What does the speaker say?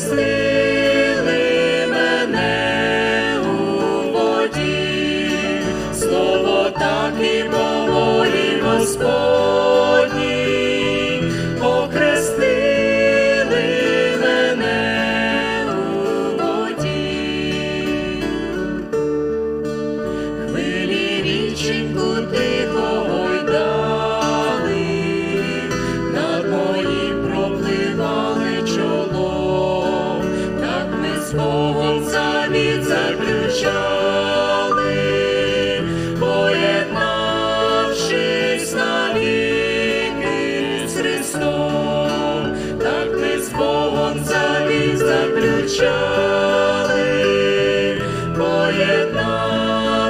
Хрестили мене у воді, слово так і говорить Господні, Охрестили мене воді, хвилі річеньку ти. від заключали, поєднавшись навіки з Христом, так ти з Богом завіт заключали.